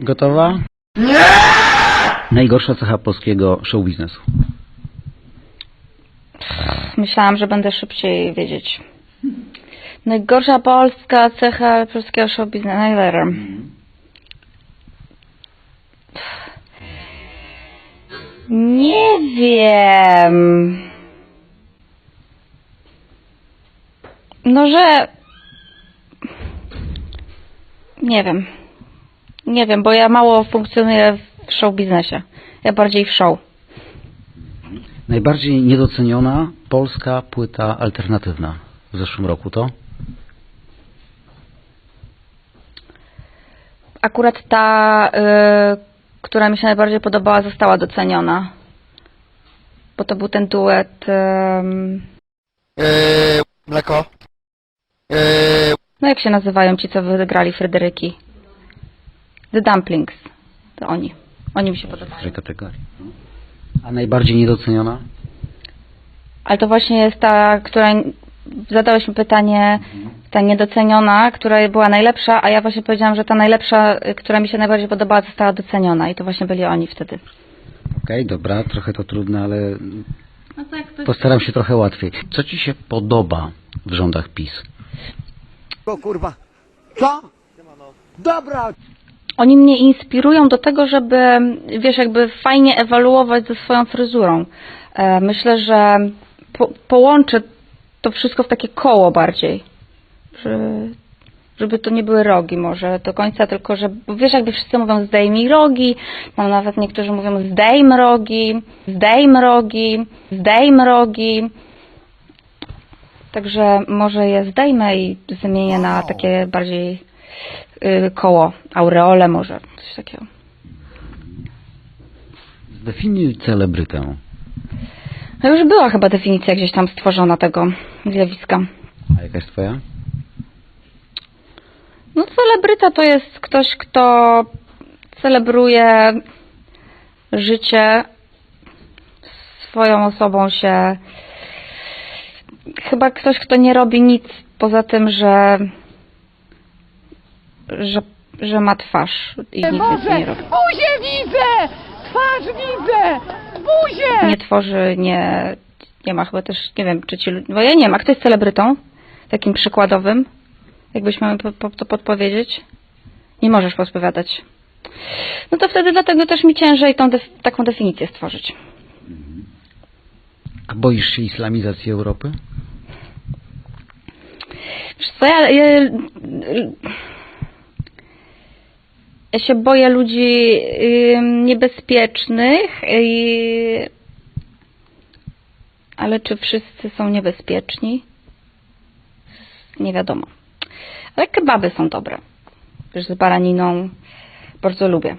Gotowa? Nie! Najgorsza cecha polskiego show biznesu. Myślałam, że będę szybciej wiedzieć. Najgorsza polska cecha polskiego show biznesu. Najlepiej. Nie wiem. No, że... Nie wiem. Nie wiem, bo ja mało funkcjonuję w show biznesie. Ja bardziej w show. Najbardziej niedoceniona polska płyta alternatywna w zeszłym roku to? Akurat ta, y, która mi się najbardziej podobała, została doceniona. Bo to był ten duet. Eee, mleko. Eee, no jak się nazywają ci, co wygrali Fryderyki? The Dumplings. To oni. Oni mi się W podobają. której kategorii? A najbardziej niedoceniona? Ale to właśnie jest ta, która. Zadałeś mi pytanie, ta niedoceniona, która była najlepsza, a ja właśnie powiedziałam, że ta najlepsza, y, która mi się najbardziej podobała, została doceniona. I to właśnie byli oni wtedy. Okej, dobra, trochę to trudne, ale No to jak ktoś postaram się trochę łatwiej. Co Ci się podoba w rządach PiS? o kurwa. Co? Dobra. Oni mnie inspirują do tego, żeby, wiesz, jakby fajnie ewaluować ze swoją fryzurą. E, Myślę, że po, połączę to wszystko w takie koło bardziej. Że, żeby to nie były rogi może do końca, tylko że, wiesz, jakby wszyscy mówią zdejmij rogi, tam nawet niektórzy mówią zdejm rogi, zdejm rogi, zdejm rogi. Także może je zdejmę i zamienię na takie bardziej koło, aureole może, coś takiego. Zdefiniuj celebrytę. No już była chyba definicja gdzieś tam stworzona tego zjawiska. A jaka jest Twoja? No celebryta to jest ktoś, kto celebruje życie swoją osobą się chyba ktoś, kto nie robi nic poza tym, że że, że ma twarz i nic więcej nie robi. Buzię widzę! Twarz widzę! Buzię! nie tworzy, nie, nie ma chyba też, nie wiem, czy ci ludzie, bo ja nie wiem, a kto jest celebrytą? Takim przykładowym? Jakbyś miał po, po, to podpowiedzieć? Nie możesz podpowiadać. No to wtedy dlatego też mi ciężej tą def, taką definicję stworzyć. A boisz się islamizacji Europy? Wiesz co, ja, ja, ja się boję ludzi niebezpiecznych, ale czy wszyscy są niebezpieczni? Nie wiadomo. Ale kebaby są dobre. Wiesz, z baraniną bardzo lubię.